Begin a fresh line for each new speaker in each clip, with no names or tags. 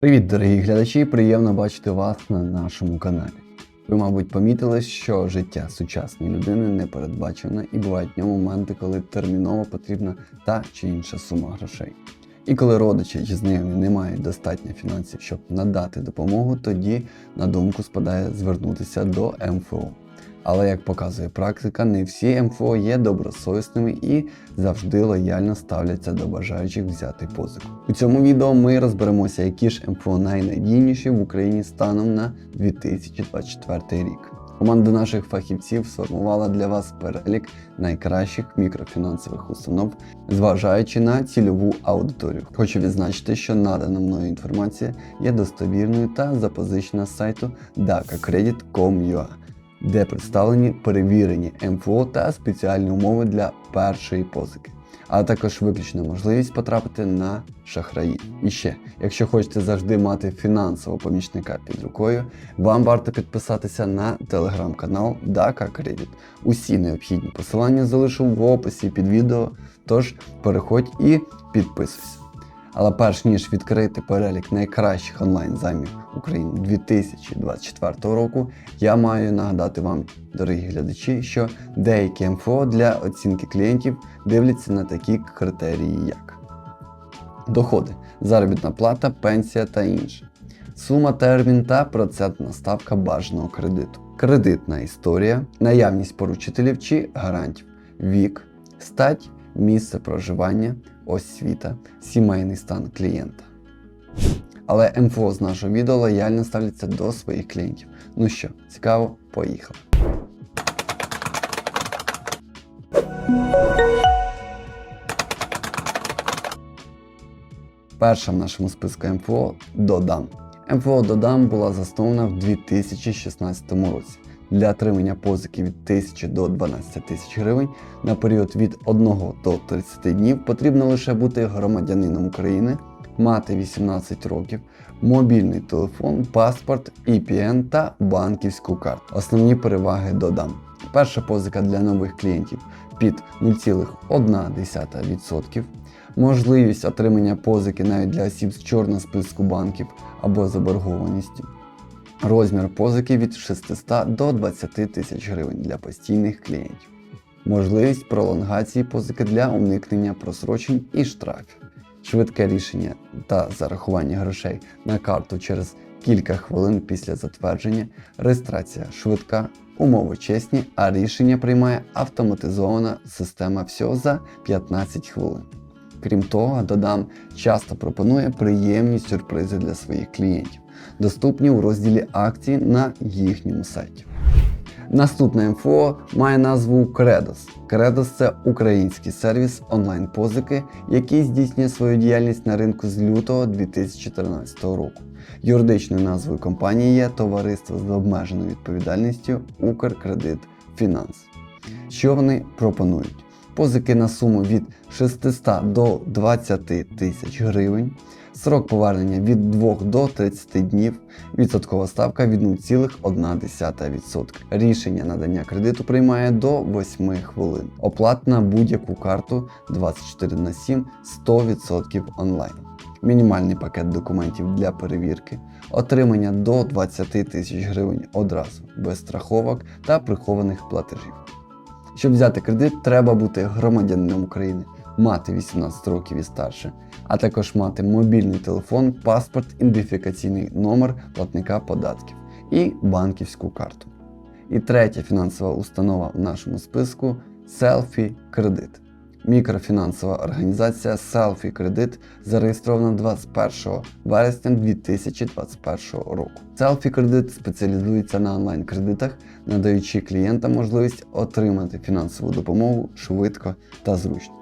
Привіт, дорогі глядачі! Приємно бачити вас на нашому каналі. Ви, мабуть, помітили, що життя сучасної людини не передбачене і бувають в ньому моменти, коли терміново потрібна та чи інша сума грошей. І коли родичі чи знайомі не мають достатньо фінансів, щоб надати допомогу, тоді на думку спадає звернутися до МФО. Але як показує практика, не всі МФО є добросовісними і завжди лояльно ставляться до бажаючих взяти позику. У цьому відео ми розберемося, які ж МФО найнадійніші в Україні станом на 2024 рік. Команда наших фахівців сформувала для вас перелік найкращих мікрофінансових установ, зважаючи на цільову аудиторію. Хочу відзначити, що надана мною інформація є достовірною та запозичена з сайту dakacredit.com.ua де представлені перевірені МФО та спеціальні умови для першої позики, а також виключна можливість потрапити на шахраї. І ще, якщо хочете завжди мати фінансового помічника під рукою, вам варто підписатися на телеграм-канал DACA Credit. Усі необхідні посилання залишу в описі під відео, тож переходь і підписуйся. Але перш ніж відкрити перелік найкращих онлайн-займів України 2024 року, я маю нагадати вам, дорогі глядачі, що деякі МФО для оцінки клієнтів дивляться на такі критерії, як доходи, заробітна плата, пенсія та інше, сума, термін та процентна ставка бажаного кредиту, кредитна історія, наявність поручителів чи гарантів, вік, стать, місце проживання, освіта, сімейний стан клієнта. Але МФО з нашого відео лояльно ставляться до своїх клієнтів. Ну що, цікаво, поїхали. Перша в нашому списку МФО Додам. МФО Додам була заснована в 2016 році. Для отримання позики від 1000 до 12 тисяч гривень на період від 1 до 30 днів потрібно лише бути громадянином України, мати 18 років, мобільний телефон, паспорт, EPN та банківську карту. Основні переваги додам. Перша позика для нових клієнтів під 0,1%, можливість отримання позики навіть для осіб з чорного списку банків або заборгованістю. Розмір позики від 600 до 20 тисяч гривень для постійних клієнтів. Можливість пролонгації позики для уникнення просрочень і штрафів. Швидке рішення та зарахування грошей на карту через кілька хвилин після затвердження, реєстрація швидка, умови чесні, а рішення приймає автоматизована система всього за 15 хвилин. Крім того, додам часто пропонує приємні сюрпризи для своїх клієнтів, доступні у розділі акції на їхньому сайті. Наступне МФО має назву Credos. Credos – це український сервіс онлайн-позики, який здійснює свою діяльність на ринку з лютого 2014 року. Юридичною назвою компанії є Товариство з обмеженою відповідальністю Укркредит Фінанс. Що вони пропонують? Позики на суму від 600 до 20 тисяч гривень, срок повернення від 2 до 30 днів, відсоткова ставка від 0,1%. Рішення надання кредиту приймає до 8 хвилин. Оплата на будь-яку карту 24 на 7 100% онлайн. Мінімальний пакет документів для перевірки, отримання до 20 тисяч гривень одразу, без страховок та прихованих платежів. Щоб взяти кредит, треба бути громадянином України, мати 18 років і старше, а також мати мобільний телефон, паспорт, ідентифікаційний номер платника податків і банківську карту. І третя фінансова установа в нашому списку Selfie Кредит. Мікрофінансова організація Selfie Кредит зареєстрована 21 вересня 2021 року. Selfie Кредит спеціалізується на онлайн-кредитах, надаючи клієнтам можливість отримати фінансову допомогу швидко та зручно.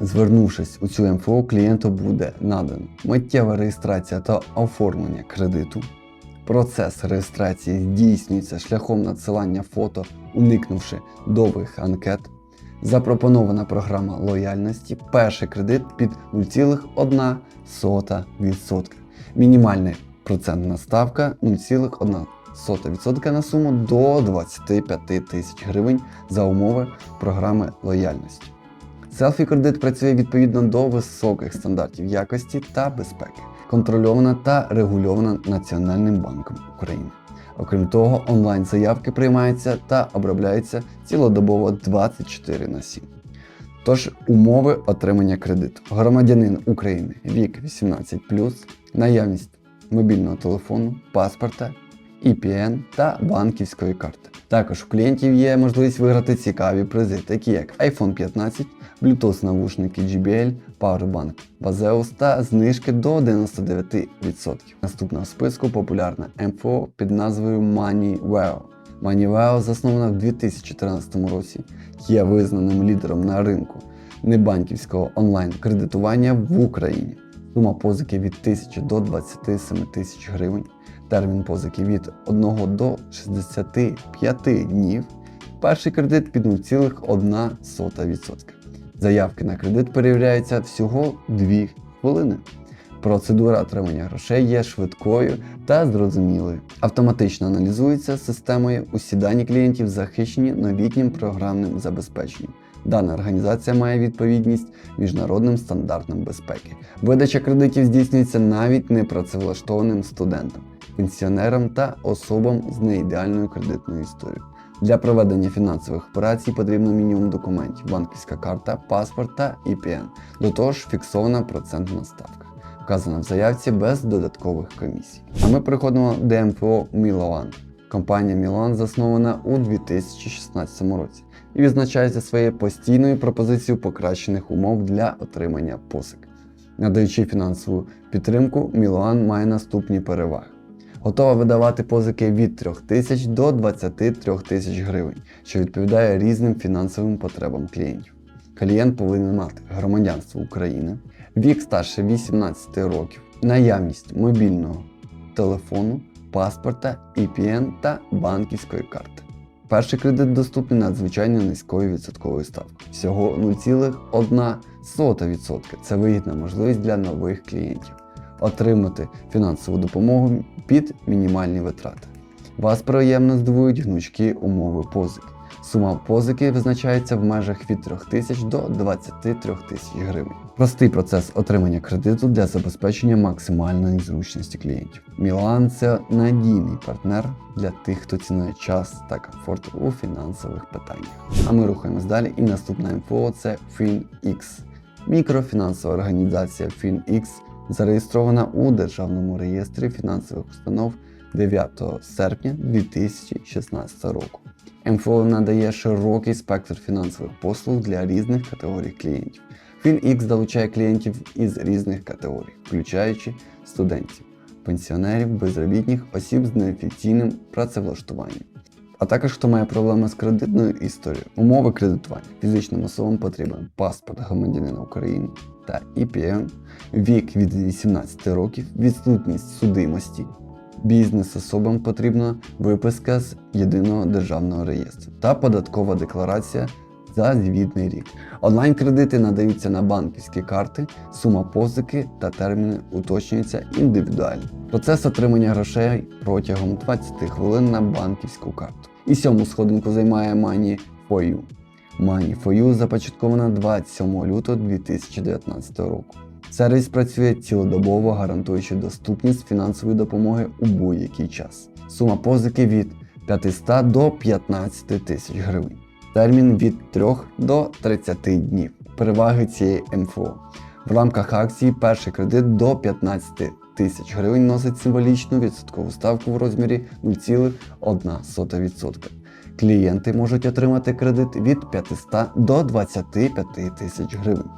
Звернувшись у цю МФО, клієнту буде надано миттєва реєстрація та оформлення кредиту. Процес реєстрації здійснюється шляхом надсилання фото, уникнувши довгих анкет. Запропонована програма лояльності, перший кредит під 0,1%. Мінімальна процентна ставка 0,1% на суму до 25 тисяч гривень за умови програми лояльності. Селфі кредит працює відповідно до високих стандартів якості та безпеки. контрольована та регульована Національним банком України. Окрім того, онлайн-заявки приймаються та обробляються цілодобово 24 на 7. Тож, умови отримання кредиту. Громадянин України вік 18, наявність мобільного телефону, паспорта, EPN та банківської карти. Також у клієнтів є можливість виграти цікаві призи, такі як iPhone 15, Bluetooth навушники JBL, Powerbank Bazeus та знижки до 99%. Наступна в списку популярна МФО під назвою MoneyWell. MoneyWell заснована в 2014 році, є визнаним лідером на ринку небанківського онлайн-кредитування в Україні. Сума позики від 1000 до 27 тисяч гривень, термін позики від 1 до 65 днів. Перший кредит під 0,1%. Заявки на кредит перевіряються всього 2 хвилини. Процедура отримання грошей є швидкою та зрозумілою. Автоматично аналізується системою. Усі дані клієнтів захищені новітнім програмним забезпеченням. Дана організація має відповідність міжнародним стандартам безпеки. Видача кредитів здійснюється навіть непрацевлаштованим студентам, пенсіонерам та особам з неідеальною кредитною історією. Для проведення фінансових операцій потрібно мінімум документів, банківська карта, паспорт та EPN. До того ж фіксована процентна ставка, вказана в заявці без додаткових комісій. А ми переходимо до МФО Мілоан. Компанія Мілан заснована у 2016 році і відзначається своєю постійною пропозицією покращених умов для отримання посик. Надаючи фінансову підтримку, Мілан має наступні переваги. Готова видавати позики від 3 тисяч до 23 тисяч гривень, що відповідає різним фінансовим потребам клієнтів. Клієнт повинен мати громадянство України, вік старше 18 років, наявність мобільного телефону, паспорта, EPN та банківської карти. Перший кредит доступний надзвичайно низькою відсотковою ставкою. Всього 0,1%. Це вигідна можливість для нових клієнтів отримати фінансову допомогу під мінімальні витрати. Вас приємно здивують гнучкі умови позики. Сума позики визначається в межах від 3 тисяч до 23 тисяч гривень. Простий процес отримання кредиту для забезпечення максимальної зручності клієнтів. Мілан це надійний партнер для тих, хто цінує час та комфорт у фінансових питаннях. А ми рухаємось далі. І наступна МФО це FinX. Мікрофінансова організація FinX зареєстрована у Державному реєстрі фінансових установ 9 серпня 2016 року. МФО надає широкий спектр фінансових послуг для різних категорій клієнтів. FinX долучає клієнтів із різних категорій, включаючи студентів, пенсіонерів, безробітних, осіб з неофіційним працевлаштуванням. А також хто має проблеми з кредитною історією, умови кредитування фізичним особам потрібен паспорт громадянина України та EPN, вік від 18 років, відсутність судимості. Бізнес-особам потрібна виписка з єдиного державного реєстру та податкова декларація за звітний рік. Онлайн-кредити надаються на банківські карти, сума позики та терміни уточнюються індивідуально. Процес отримання грошей протягом 20 хвилин на банківську карту. І сьому сходинку займає Money for You. Money започаткована 27 лютого 2019 року. Сервіс працює цілодобово, гарантуючи доступність фінансової допомоги у будь-який час. Сума позики від 500 до 15 тисяч гривень. Термін від 3 до 30 днів. Переваги цієї МФО. В рамках акції перший кредит до 15 тисяч гривень носить символічну відсоткову ставку в розмірі 0,1%. Клієнти можуть отримати кредит від 500 до 25 тисяч гривень.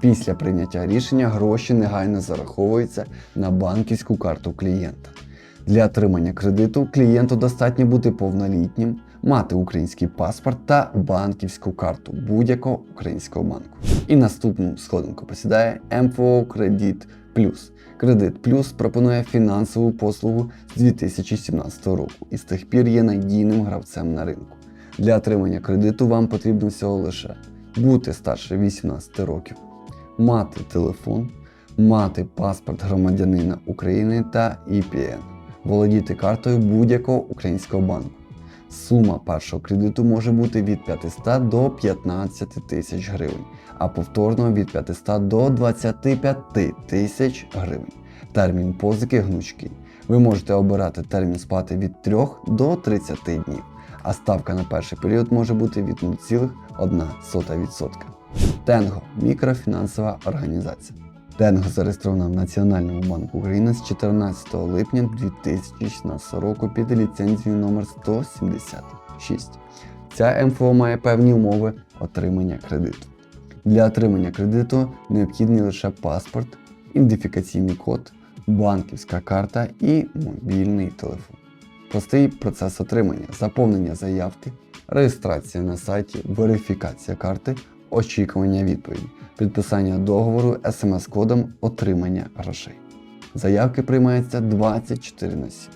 Після прийняття рішення гроші негайно зараховуються на банківську карту клієнта. Для отримання кредиту клієнту достатньо бути повнолітнім, мати український паспорт та банківську карту будь-якого українського банку. І наступну сходинку посідає МФО Кредит Плюс. Кредит Плюс пропонує фінансову послугу з 2017 року і з тих пір є надійним гравцем на ринку. Для отримання кредиту вам потрібно всього лише бути старше 18 років, мати телефон, мати паспорт громадянина України та EPN, володіти картою будь-якого українського банку. Сума першого кредиту може бути від 500 до 15 тисяч гривень, а повторно від 500 до 25 тисяч гривень. Термін позики гнучкий. Ви можете обирати термін сплати від 3 до 30 днів, а ставка на перший період може бути від 0,1%. Тенго мікрофінансова організація. Тенго зареєстрована в Національному банку України з 14 липня 2016 року під ліцензією номер 176. Ця МФО має певні умови отримання кредиту. Для отримання кредиту необхідний лише паспорт, ідентифікаційний код, банківська карта і мобільний телефон. Простий процес отримання, заповнення заявки, реєстрація на сайті, верифікація карти, очікування відповіді, підписання договору смс-кодом отримання грошей. Заявки приймаються 24 на 7.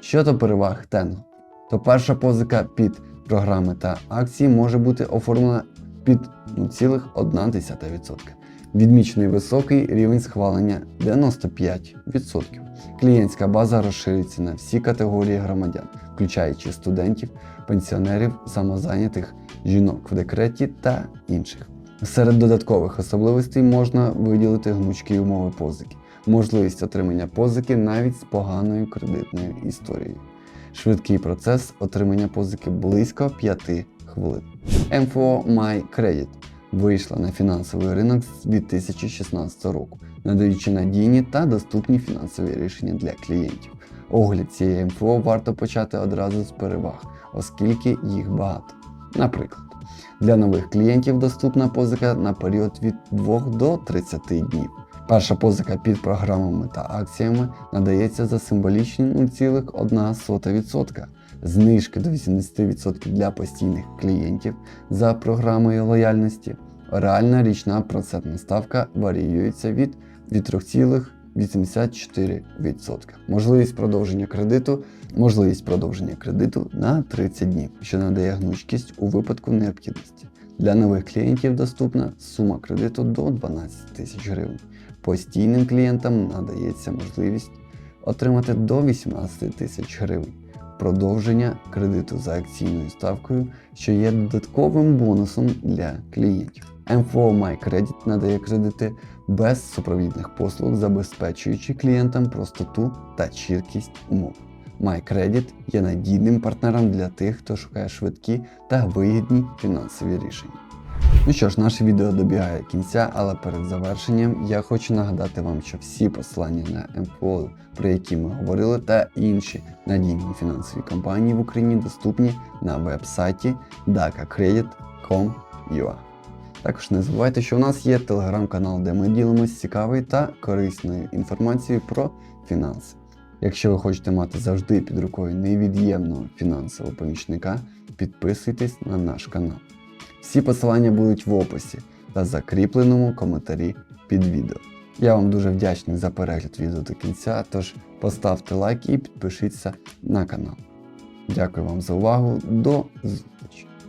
Щодо переваг Тенго, то перша позика під програми та акції може бути оформлена під 0,1%. Відмічений високий рівень схвалення 95%. Клієнтська база розширюється на всі категорії громадян, включаючи студентів, пенсіонерів, самозайнятих, жінок в декреті та інших. Серед додаткових особливостей можна виділити гнучкі умови позики, можливість отримання позики навіть з поганою кредитною історією. Швидкий процес отримання позики близько 5 хвилин. МФО MyCredit вийшла на фінансовий ринок з 2016 року, надаючи надійні та доступні фінансові рішення для клієнтів. Огляд цієї МФО варто почати одразу з переваг, оскільки їх багато. Наприклад, для нових клієнтів доступна позика на період від 2 до 30 днів. Перша позика під програмами та акціями надається за символічні 0,1%. Знижки до 80% для постійних клієнтів за програмою лояльності. Реальна річна процентна ставка варіюється від, від 3,84%. Можливість продовження кредиту, можливість продовження кредиту на 30 днів, що надає гнучкість у випадку необхідності. Для нових клієнтів доступна сума кредиту до 12 тисяч гривень. Постійним клієнтам надається можливість отримати до 18 тисяч гривень. Продовження кредиту за акційною ставкою, що є додатковим бонусом для клієнтів. МФО MyCredit надає кредити без супровідних послуг, забезпечуючи клієнтам простоту та чіткість умов. MyCredit є надійним партнером для тих, хто шукає швидкі та вигідні фінансові рішення. Ну що ж, наше відео добігає кінця, але перед завершенням я хочу нагадати вам, що всі посилання на МФО, про які ми говорили, та інші надійні фінансові компанії в Україні доступні на веб-сайті dakacredit.com.ua. Також не забувайте, що у нас є телеграм-канал, де ми ділимося цікавою та корисною інформацією про фінанси. Якщо ви хочете мати завжди під рукою невід'ємного фінансового помічника, підписуйтесь на наш канал. Всі посилання будуть в описі та закріпленому коментарі під відео. Я вам дуже вдячний за перегляд відео до кінця, тож поставте лайк і підпишіться на канал. Дякую вам за увагу. До!